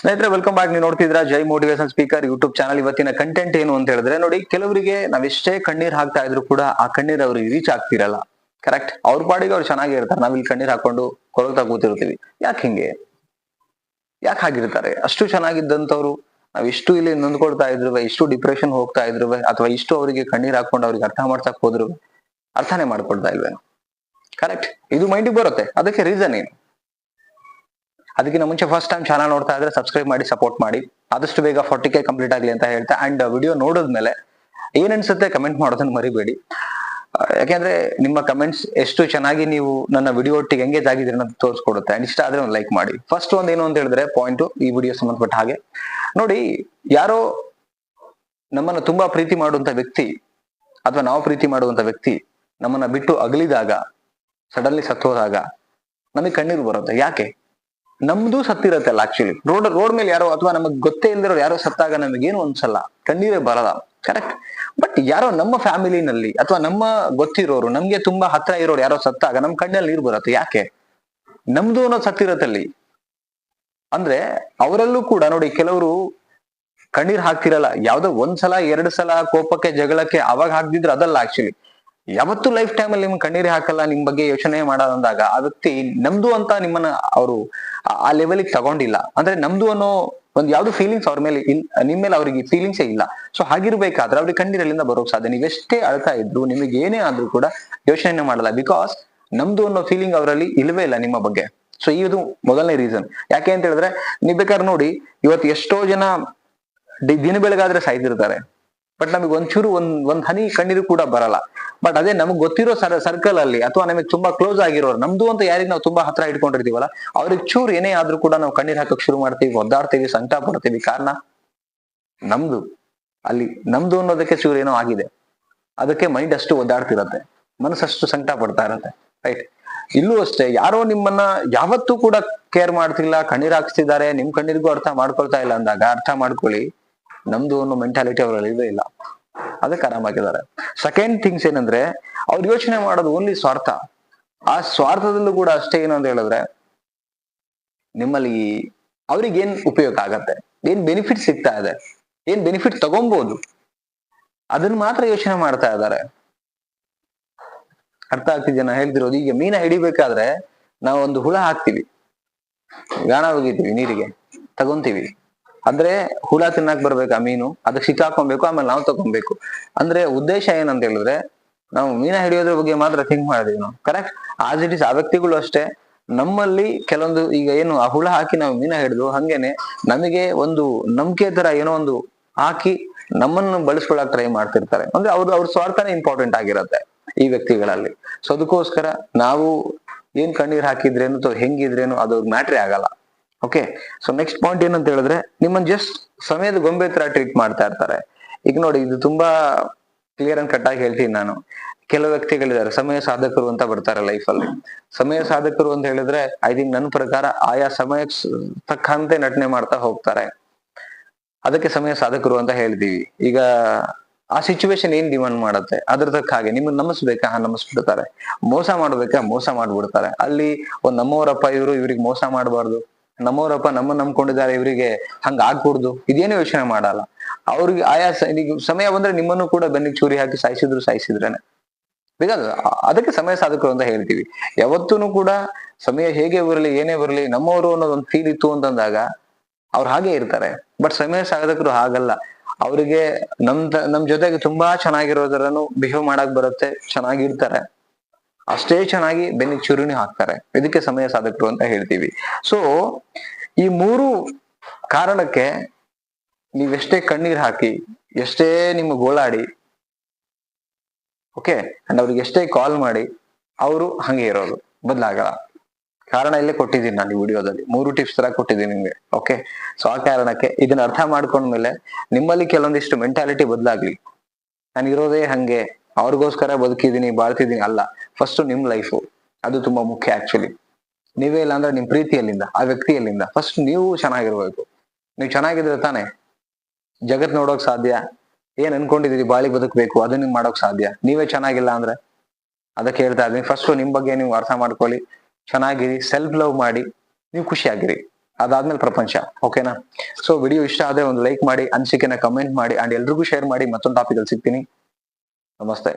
ಸ್ನೇಹಿತರೆ welcome back ನೀವು ನೋಡ್ತಿದ್ರ Jai motivation speaker YouTube channel ಇವತ್ತಿನ ಕಂಟೆಂಟ್ ಏನು ಅಂತ ಹೇಳಿದ್ರೆ, ನೋಡಿ, ಕೆಲವರಿಗೆ ನಾವೆಷ್ಟೇ ಕಣ್ಣೀರ್ ಹಾಕ್ತಾ ಇದ್ರು ಕೂಡ ಆ ಕಣ್ಣೀರ್ ಅವ್ರಿಗೆ ರೀಚ್ ಆಗ್ತಿರಲ್ಲ. ಕರೆಕ್ಟ್ ಅವ್ರ ಪಾಡಿಗೆ ಅವ್ರು ಚೆನ್ನಾಗಿ ಇರ್ತಾರೆ. ನಾವ್ ಇಲ್ಲಿ ಕಣ್ಣೀರ್ ಹಾಕೊಂಡು ಕೊರಗ್ತಾ ಕೂತಿರ್ತೀವಿ. ಯಾಕೆ ಹಿಂಗೆ? ಯಾಕೆ ಹಾಗಿರ್ತಾರೆ? ಅಷ್ಟು ಚೆನ್ನಾಗಿದ್ದಂತವ್ರು ನಾವ್ ಇಷ್ಟು ಇಲ್ಲಿ ನೊಂದ್ಕೊಳ್ತಾ ಇದ್ರು ಇಷ್ಟು ಡಿಪ್ರೆಷನ್ ಹೋಗ್ತಾ ಇದ್ರು ಅಥವಾ ಇಷ್ಟು ಅವರಿಗೆ ಕಣ್ಣೀರ್ ಹಾಕೊಂಡು ಅವ್ರಿಗೆ ಅರ್ಥ ಮಾಡ್ತಾ ಹೋದ್ರು ಅರ್ಥನೇ ಮಾಡ್ಕೊಳ್ತಾ ಇಲ್ವೇನು? ಕರೆಕ್ಟ್ ಇದು ಮೈಂಡಿಗೆ ಬರುತ್ತೆ. ಅದಕ್ಕೆ ರೀಸನ್ ಏನು? ಅದಕ್ಕಿಂತ ಮುಂಚೆ ಫಸ್ಟ್ ಟೈಮ್ ಚಾನಲ್ ನೋಡ್ತಾ ಇದ್ರೆ ಸಬ್ಸ್ಕ್ರೈಬ್ ಮಾಡಿ ಸಪೋರ್ಟ್ ಮಾಡಿ. ಆದಷ್ಟು ಬೇಗ ಫಾರ್ಟಿ ಕೆ ಕಂಪ್ಲೀಟ್ ಆಗಲಿ ಅಂತ ಹೇಳ್ತಾ ಅಂಡ್ ವಿಡಿಯೋ ನೋಡಿದ್ಮೇಲೆ ಏನ್ ಅನ್ಸುತ್ತೆ ಕಮೆಂಟ್ ಮಾಡೋದನ್ನ ಮರಿಬೇಡಿ. ಯಾಕೆಂದ್ರೆ ನಿಮ್ಮ ಕಮೆಂಟ್ಸ್ ಎಷ್ಟು ಚೆನ್ನಾಗಿ ನೀವು ನನ್ನ ವಿಡಿಯೋ ಒಟ್ಟಿಗೆ ಎಂಗೇಜ್ ಆಗಿದ್ರೆ ಅಂತ ತೋರಿಸ್ಕೊಡುತ್ತೆ. ಅಂಡ್ ಇಷ್ಟ ಆದ್ರೆ ಒಂದು ಲೈಕ್ ಮಾಡಿ. ಫಸ್ಟ್ ಒಂದು ಏನು ಅಂತ ಹೇಳಿದ್ರೆ ಪಾಯಿಂಟ್ ಈ ವಿಡಿಯೋ ಸಂಬಂಧಪಟ್ಟ ಹಾಗೆ. ನೋಡಿ, ಯಾರೋ ನಮ್ಮನ್ನ ತುಂಬಾ ಪ್ರೀತಿ ಮಾಡುವಂತ ವ್ಯಕ್ತಿ ಅಥವಾ ನಾವು ಪ್ರೀತಿ ಮಾಡುವಂತ ವ್ಯಕ್ತಿ ನಮ್ಮನ್ನ ಬಿಟ್ಟು ಅಗಲಿದಾಗ ಸಡನ್ಲಿ ಸತ್ತೋದಾಗ ನಮಗೆ ಕಣ್ಣೀರು ಬರುತ್ತೆ. ಯಾಕೆ? ನಮ್ದು ಸತ್ತಿರತ್ತಲ್ಲ ಆಕ್ಚುಲಿ ರೋಡ್ ರೋಡ್ ಮೇಲೆ ಯಾರೋ ಅಥವಾ ನಮಗೆ ಗೊತ್ತೇ ಇಲ್ದಿರೋ ಯಾರೋ ಸತ್ತಾಗ ನಮಗೇನು ಅನ್ಸಲ್ಲ ಕಣ್ಣೀರೇ ಬರಲ್ಲ. ಕರೆಕ್ಟ್ ಬಟ್ ಯಾರೋ ನಮ್ಮ ಫ್ಯಾಮಿಲಿನಲ್ಲಿ ಅಥವಾ ನಮ್ಮ ಗೊತ್ತಿರೋರು, ನಮ್ಗೆ ತುಂಬಾ ಹತ್ರ ಇರೋರು ಯಾರೋ ಸತ್ತಾಗ ನಮ್ ಕಣ್ಣಲ್ಲಿ ನೀರು ಬರತ್ತೆ. ಯಾಕೆ? ನಮ್ದು ಅನ್ನೋದು ಸತ್ತಿರತ್ತಲ್ಲಿ. ಅಂದ್ರೆ ಅವರಲ್ಲೂ ಕೂಡ ನೋಡಿ ಕೆಲವರು ಕಣ್ಣೀರ್ ಹಾಕ್ತಿರಲ್ಲ. ಯಾವ್ದೋ ಒಂದ್ಸಲ, ಎರಡ್ ಸಲ ಕೋಪಕ್ಕೆ, ಜಗಳಕ್ಕೆ ಅವಾಗ ಹಾಕ್ದಿದ್ರೆ ಅದಲ್ಲ ಆಕ್ಚುಲಿ ಯಾವತ್ತು ಲೈಫ್ ಟೈಮ್ ಅಲ್ಲಿ ನಿಮ್ ಕಣ್ಣೀರಿ ಹಾಕಲ್ಲ, ನಿಮ್ ಬಗ್ಗೆ ಯೋಚನೆ ಮಾಡೋದಂದಾಗ, ಆ ವ್ಯಕ್ತಿ ನಮ್ದು ಅಂತ ನಿಮ್ಮನ್ನ ಅವರು ಆ ಲೆವೆಲ್ಗೆ ತಗೊಂಡಿಲ್ಲ. ಅಂದ್ರೆ ನಮ್ದು ಅನ್ನೋ ಒಂದ್ ಯಾವ್ದು ಫೀಲಿಂಗ್ಸ್ ಅವ್ರ ಮೇಲೆ ಇಲ್ ನಿಮ್ ಮೇಲೆ ಅವ್ರಿಗೆ ಫೀಲಿಂಗ್ಸೇ ಇಲ್ಲ. ಸೊ ಹಾಗಿರ್ಬೇಕಾದ್ರೆ ಅವ್ರಿಗೆ ಕಣ್ಣೀರಲ್ಲಿಂದ ಬರೋಕ್ ಸಾಧ್ಯ. ನೀವೆಷ್ಟೇ ಅಳ್ತಾ ಇದ್ರು, ನಿಮಗೆ ಏನೇ ಆದ್ರೂ ಕೂಡ ಯೋಚನೆ ಮಾಡಲ್ಲ. ಬಿಕಾಸ್ ನಮ್ದು ಅನ್ನೋ ಫೀಲಿಂಗ್ ಅವರಲ್ಲಿ ಇಲ್ವೇ ಇಲ್ಲ ನಿಮ್ಮ ಬಗ್ಗೆ. ಸೊ ಇದು ಮೊದಲನೇ ರೀಸನ್ ಯಾಕೆ ಅಂತ ಹೇಳಿದ್ರೆ, ನೀವ್ ಬೇಕಾದ್ರೆ ನೋಡಿ, ಇವತ್ತು ಎಷ್ಟೋ ಜನ ದಿನ ಬೆಳಗಾದ್ರೆ ಸಾಯ್ತಿರ್ತಾರೆ ಬಟ್ ನಮಗೆ ಒಂಚೂರು ಒಂದ್ ಒಂದ್ ಹನಿ ಕಣ್ಣೀರು ಕೂಡ ಬರಲ್ಲ. ಬಟ್ ಅದೇ ನಮ್ಗೆ ಗೊತ್ತಿರೋ ಸರ್ ಸರ್ಕಲ್ ಅಲ್ಲಿ ಅಥವಾ ನಮಗೆ ತುಂಬಾ ಕ್ಲೋಸ್ ಆಗಿರೋರು, ನಮ್ದು ಅಂತ ಯಾರಿಗೆ ನಾವು ತುಂಬಾ ಹತ್ರ ಇಟ್ಕೊಂಡಿರ್ತೀವಲ್ಲ, ಅವ್ರಿಗೆ ಚೂರು ಏನೇ ಆದ್ರೂ ಕೂಡ ನಾವು ಕಣ್ಣೀರ್ ಹಾಕಕ್ ಶುರು ಮಾಡ್ತೀವಿ, ಒದ್ದಾಡ್ತೀವಿ, ಸಂಕಟ ಪಡ್ತೀವಿ. ಕಾರಣ ನಮ್ದು. ಅಲ್ಲಿ ನಮ್ದು ಅನ್ನೋದಕ್ಕೆ ಚೂರು ಏನೋ ಆಗಿದೆ. ಅದಕ್ಕೆ ಮೈಂಡ್ ಅಷ್ಟು ಒದ್ದಾಡ್ತಿರತ್ತೆ. ಮನಸ್ಸಷ್ಟು ಸಂಕಟ ಪಡ್ತಾ ಇರತ್ತೆ. ರೈಟ್ ಇಲ್ಲೂ ಅಷ್ಟೇ, ಯಾರೋ ನಿಮ್ಮನ್ನ ಯಾವತ್ತೂ ಕೂಡ ಕೇರ್ ಮಾಡ್ತಿಲ್ಲ, ಕಣ್ಣೀರ್ ಹಾಕ್ಸ್ತಿದ್ದಾರೆ, ನಿಮ್ ಕಣ್ಣೀರಿಗೂ ಅರ್ಥ ಮಾಡ್ಕೊಳ್ತಾ ಇಲ್ಲ ಅಂದಾಗ, ಅರ್ಥ ಮಾಡ್ಕೊಳ್ಳಿ. ನಮ್ದು ಅನ್ನೋ ಮೆಂಟಾಲಿಟಿ ಅವರಲ್ಲಿ ಇದೇ ಇಲ್ಲ. ಅದಕ್ಕೆ ಆರಾಮಾಗಿದ್ದಾರೆ ಸೆಕೆಂಡ್ ಥಿಂಗ್ಸ್ ಏನಂದ್ರೆ, ಅವ್ರು ಯೋಚನೆ ಮಾಡೋದು ಓನ್ಲಿ ಸ್ವಾರ್ಥ. ಆ ಸ್ವಾರ್ಥದಲ್ಲೂ ಕೂಡ ಅಷ್ಟೇ ಏನು ಅಂತ ಹೇಳಿದ್ರೆ, ನಿಮ್ಮಲ್ಲಿ ಅವ್ರಿಗೆ ಏನ್ ಉಪಯೋಗ ಆಗತ್ತೆ? ಏನ್ ಬೆನಿಫಿಟ್ ಸಿಗ್ತಾ ಇದೆ? ಏನ್ ಬೆನಿಫಿಟ್ ತಗೊಂಬೋದು ಅದನ್ನ ಮಾತ್ರ ಯೋಚನೆ ಮಾಡ್ತಾ ಇದ್ದಾರೆ. ಅರ್ಥ ಆಗ್ತಿದ್ಯಾ? ನಾ ಹೇಳ್ತಿರೋದು ಈಗ ಮೀನ ಹಿಡಿಬೇಕಾದ್ರೆ ನಾವು ಒಂದು ಹುಳ ಹಾಕ್ತಿವಿ. ಗಾಣ ಹೋಗಿದ್ದೀವಿ ನೀರಿಗೆ. ತಗೊಂತೀವಿ. ಅಂದ್ರೆ ಹುಳ ತಿನ್ನಕ್ ಬರ್ಬೇಕು ಆ ಮೀನು, ಅದಕ್ಕೆ ಸಿಕ್ಕಾಕೊಬೇಕು ಆಮೇಲೆ ನಾವು ತಗೊಬೇಕು. ಅಂದ್ರೆ ಉದ್ದೇಶ ಏನಂತ ಹೇಳಿದ್ರೆ, ನಾವು ಮೀನ ಹಿಡಿಯೋದ್ರ ಬಗ್ಗೆ ಮಾತ್ರ ಥಿಂಕ್ ಮಾಡಿದೀವಿ ನಾವು. ಕರೆಕ್ಟ್ ಆಸ್ ಇಟ್ ಇಸ್ ಆ ವ್ಯಕ್ತಿಗಳು ಅಷ್ಟೇ. ನಮ್ಮಲ್ಲಿ ಕೆಲವೊಂದು ಈಗ ಏನು, ಆ ಹುಳ ಹಾಕಿ ನಾವು ಮೀನ ಹಿಡಿದು, ಹಂಗೇನೆ ನಮಗೆ ಒಂದು ನಂಬಿಕೆ ತರ ಏನೋ ಒಂದು ಹಾಕಿ ನಮ್ಮನ್ನು ಬಳಸ್ಕೊಳಕ್ ಟ್ರೈ ಮಾಡ್ತಿರ್ತಾರೆ. ಅಂದ್ರೆ ಅವ್ರದ್ದು ಅವ್ರ ಸ್ವಾರ್ಥನೇ ಇಂಪಾರ್ಟೆಂಟ್ ಆಗಿರತ್ತೆ ಈ ವ್ಯಕ್ತಿಗಳಲ್ಲಿ. ಸೊ ಅದಕ್ಕೋಸ್ಕರ ನಾವು ಏನ್ ಕಣ್ಣೀರ್ ಹಾಕಿದ್ರೇನು ಅಥವಾ ಹೆಂಗಿದ್ರೇನು ಅದು ಮ್ಯಾಟ್ರೇ ಆಗಲ್ಲ. ಓಕೆ ಸೊ ನೆಕ್ಸ್ಟ್ ಪಾಯಿಂಟ್ ಏನಂತ ಹೇಳಿದ್ರೆ, ನಿಮ್ಮನ್ನ ಜಸ್ಟ್ ಸಮಯದ ಗೊಂಬೆ ತರ ಟ್ರೀಟ್ ಮಾಡ್ತಾ ಇರ್ತಾರೆ. ಈಗ ನೋಡಿ, ಇದು ತುಂಬಾ ಕ್ಲಿಯರ್ ಅಂಡ್ ಕಟ್ ಆಗಿ ಹೇಳ್ತೀನಿ ನಾನು. ಕೆಲವು ವ್ಯಕ್ತಿಗಳಿದ್ದಾರೆ, ಸಮಯ ಸಾಧಕರು ಅಂತ ಬರ್ತಾರೆ ಲೈಫ್ ಅಲ್ಲಿ. ಸಮಯ ಸಾಧಕರು ಅಂತ ಹೇಳಿದ್ರೆ ಐ ಥಿಂಕ್ ನನ್ನ ಪ್ರಕಾರ ಆಯಾ ಸಮಯಕ್ಕೆ ತಕ್ಕಂತೆ ನಟನೆ ಮಾಡ್ತಾ ಹೋಗ್ತಾರೆ. ಅದಕ್ಕೆ ಸಮಯ ಸಾಧಕರು ಅಂತ ಹೇಳ್ತೀವಿ ಈಗ ಆ ಸಿಚುವೇಶನ್ ಏನ್ ಡಿಮಾಂಡ್ ಮಾಡುತ್ತೆ? ಅದ್ರ ತಕ್ಕ ಹಾಗೆ ನಿಮ್ಮನ್ನ ನಮಸ್ಬೇಕಾ? ನಮಿಸ್ಬಿಡ್ತಾರೆ. ಮೋಸ ಮಾಡ್ಬೇಕಾ? ಮೋಸ ಮಾಡ್ಬಿಡ್ತಾರೆ. ಅಲ್ಲಿ ಒಂದ್ ನಮ್ಮವರಪ್ಪ ಇವರು ಇವ್ರಿಗೆ ಮೋಸ ಮಾಡಬಾರ್ದು. ನಮ್ಮವರಪ್ಪ ನಮ್ಮ ನಂಬ್ಕೊಂಡಿದ್ದಾರೆ, ಇವರಿಗೆ ಹಂಗ ಆಗ್ಕೂಡ್ದು ಇದೇನು ಯೋಚನೆ ಮಾಡಲ್ಲ. ಅವ್ರಿಗೆ ಆಯಾ ಸಮಯ ಬಂದ್ರೆ ನಿಮ್ಮನ್ನು ಕೂಡ ಬೆನ್ನಿಗೆ ಚೂರಿ ಹಾಕಿ ಸಾಯಿಸಿದ್ರು ಸಾಯಿಸಿದ್ರೇನೆ. ಬಿಕಾಸ್ ಅದಕ್ಕೆ ಸಮಯ ಸಾಧಕರು ಅಂತ ಹೇಳ್ತೀವಿ. ಯಾವತ್ತೂ ಕೂಡ ಸಮಯ ಹೇಗೆ ಬರಲಿ, ಏನೇ ಬರಲಿ, ನಮ್ಮವರು ಅನ್ನೋದೊಂದು ಫೀಲ್ ಇತ್ತು ಅಂತಂದಾಗ ಅವ್ರು ಹಾಗೆ ಇರ್ತಾರೆ. ಬಟ್ ಸಮಯ ಸಾಧಕರು ಹಾಗಲ್ಲ. ಅವರಿಗೆ ನಮ್ ನಮ್ ಜೊತೆಗೆ ತುಂಬಾ ಚೆನ್ನಾಗಿರೋದರನು ಬಿಹೇವ್ ಮಾಡಕ್ ಬರುತ್ತೆ, ಚೆನ್ನಾಗಿರ್ತಾರೆ. ಅಷ್ಟೇ ಚೆನ್ನಾಗಿ ಬೆನ್ನಿಗೆ ಚುರುಣಿ ಹಾಕ್ತಾರೆ. ಇದಕ್ಕೆ ಸಮಯ ಸಾಧಕರು ಅಂತ ಹೇಳ್ತೀವಿ. ಸೊ ಈ ಮೂರು ಕಾರಣಕ್ಕೆ ನೀವೆಷ್ಟೇ ಕಣ್ಣೀರ್ ಹಾಕಿ, ಎಷ್ಟೇ ನಿಮ್ಮ ಗೋಳಾಡಿ ಓಕೆ ಅಂಡ್ ಅವ್ರಿಗೆ ಎಷ್ಟೇ ಕಾಲ್ ಮಾಡಿ, ಅವರು ಹಂಗೆ ಇರೋದು. ಬದಲಾಗಲ್ಲ. ಕಾರಣ ಇಲ್ಲೇ ಕೊಟ್ಟಿದ್ದೀನಿ ನಾನು ಈ ವಿಡಿಯೋದಲ್ಲಿ. ಮೂರು ಟಿಪ್ಸ್ ತರ ಕೊಟ್ಟಿದ್ದೀನಿ ನಿಮ್ಗೆ ಓಕೆ ಸೊ ಆ ಕಾರಣಕ್ಕೆ ಇದನ್ನ ಅರ್ಥ ಮಾಡ್ಕೊಂಡ್ಮೇಲೆ ನಿಮ್ಮಲ್ಲಿ ಕೆಲವೊಂದಿಷ್ಟು ಮೆಂಟಾಲಿಟಿ ಬದಲಾಗ್ಲಿ. ನಾನು ಇರೋದೇ ಹಂಗೆ. ಅವ್ರಿಗೋಸ್ಕರ ಬದುಕಿದೀನಿ ಬಾಳ್ತಿದ್ದೀನಿ ಅಲ್ಲ. ಫಸ್ಟ್ ನಿಮ್ ಲೈಫು ಅದು ತುಂಬಾ ಮುಖ್ಯ ಆಕ್ಚುಲಿ ನೀವೇ ಇಲ್ಲ ಅಂದ್ರೆ ನಿಮ್ ಪ್ರೀತಿಯಲ್ಲಿಂದ, ಆ ವ್ಯಕ್ತಿಯಲ್ಲಿಂದ. ಫಸ್ಟ್ ನೀವು ಚೆನ್ನಾಗಿರ್ಬೇಕು. ನೀವು ಚೆನ್ನಾಗಿದ್ರೆ ತಾನೆ ಜಗತ್ ನೋಡೋಕ್ ಸಾಧ್ಯ. ಏನ್ ಅನ್ಕೊಂಡಿದೀರಿ ಬಾಳಿ ಬದುಕಬೇಕು ಅದನ್ನ ನಿಮ್ ಮಾಡೋಕ್ ಸಾಧ್ಯ. ನೀವೇ ಚೆನ್ನಾಗಿಲ್ಲ ಅಂದ್ರೆ ಅದಕ್ಕೆ ಹೇಳ್ತಾ ಇದ್ದೀನಿ. ಫಸ್ಟ್ ನಿಮ್ ಬಗ್ಗೆ ನೀವು ಅರ್ಥ ಮಾಡ್ಕೊಳ್ಳಿ. ಚೆನ್ನಾಗಿರಿ ಸೆಲ್ಫ್ ಲವ್ ಮಾಡಿ, ನೀವು ಖುಷಿಯಾಗಿರಿ. ಅದಾದ್ಮೇಲೆ ಪ್ರಪಂಚ ಓಕೆನಾ ಸೊ ವಿಡಿಯೋ ಇಷ್ಟ ಆದ್ರೆ ಒಂದು ಲೈಕ್ ಮಾಡಿ, ಅನಿಸಿಕೆನ ಕಮೆಂಟ್ ಮಾಡಿ ಅಂಡ್ ಎಲ್ರಿಗೂ ಶೇರ್ ಮಾಡಿ. ಮತ್ತೊಂದು ಟಾಪಿಕ್ ಅಲ್ಲಿ ಸಿಗ್ತೀನಿ. ನಮಸ್ತೆ.